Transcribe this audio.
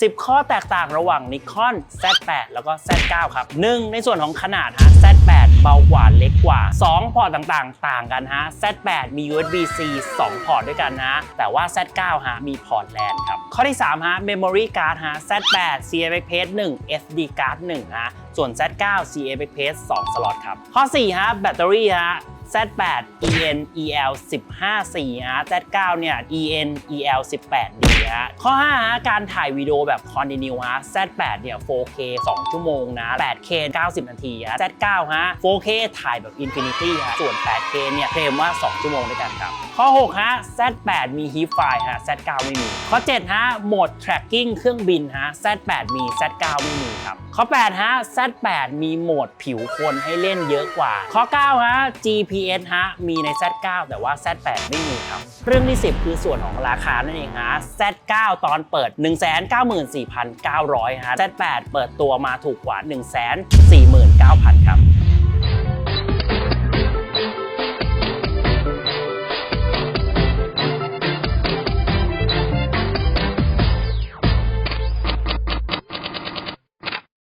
10 ข้อแตกต่างระหว่าง Nikon Z8 แล้วก็ Z9 ครับ 1. ในส่วนของขนาดฮะ Z8 เบากว่าเล็กกว่า 2 พอร์ตต่างๆ ต่างกันฮะ Z8 มี USB-C 2 พอร์ตด้วยกันนะแต่ว่า Z9 ฮะมีพอร์ตแลนครับ ข้อที่ 3 ฮะ Memory Card ฮะ Z8 CFX 1 SD Card 1 ฮะ ส่วน Z9 CFX 2 สล็อตครับ ข้อ 4 ฮะ แบตเตอรี่ฮะ Z8 EN EL 15 4ฮะ Z9 เนี่ย EN EL 18 D ฮะ ข้อ5ฮะการถ่ายวิดีโอแบบ Continue ฮะ Z8 เนี่ย 4K 2 ชั่วโมงนะ 8K 90 นาทีฮะ Z9 ฮะ 4K ถ่ายแบบ Infinity ฮะ ส่วน 8K เนี่ยเคลมว่า 2 ชั่วโมงด้วยกันครับ ข้อ 6 ฮะ Z8 มี HEAP file ฮะ Z9 ไม่มี ข้อ 7 ฮะ โหมด tracking เครื่องบินฮะ Z8 มี Z9 ไม่มีครับ ข้อ 8 ฮะ Z8 มีโหมดผิวคนให้เล่นเยอะกว่า ข้อ 9 ฮะ GPS ฮะ มีใน Z9 แต่ว่า Z8 ไม่มีครับ เรื่องที่ 10 คือส่วนของราคานั่นเองฮะ Z9 ตอนเปิด 194,900 ฮะ Z8 เปิดตัวมาถูกกว่า 149,000 ครับ